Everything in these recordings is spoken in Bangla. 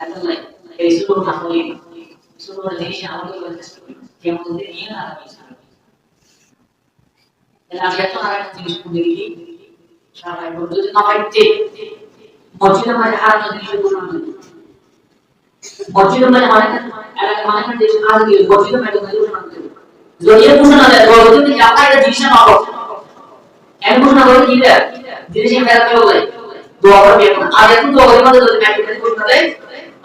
আসলে এই সুর হাসলি সুর জিনিস আমাদের কাছে কেমন দিয়ে নিয়ে না আমি আমি এত আর একটা জিনিস করে দেখি সারা বলতে যদি না পাইতে মসজিদের মাঝে আর একটা জিনিস বললাম মসজিদের মাঝে অনেক এলাকা অনেক দেশ আজ দিয়ে মসজিদের মাঝে ঘোষণা করতে জড়িয়ে ঘোষণা দেয় বলতে যে আপনার এটা জিনিস না পাবো এমন ঘোষণা করে কি দেয় জিনিস বেড়াতে হবে দোয়া করবে এখন আর এখন দোয়া করে মধ্যে যদি ব্যাংকে ঘোষণা দেয়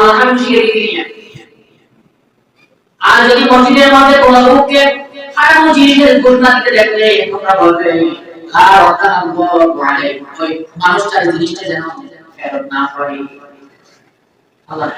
আল্লাহ শিখিয়ে আর যদি মসজিদের মধ্যে কোন লোককে হারাম জিনিসের ঘোষণা দিতে দেখলে তোমরা বলবে আর জিনিসটা যেন ফেরত না করে আল্লাহ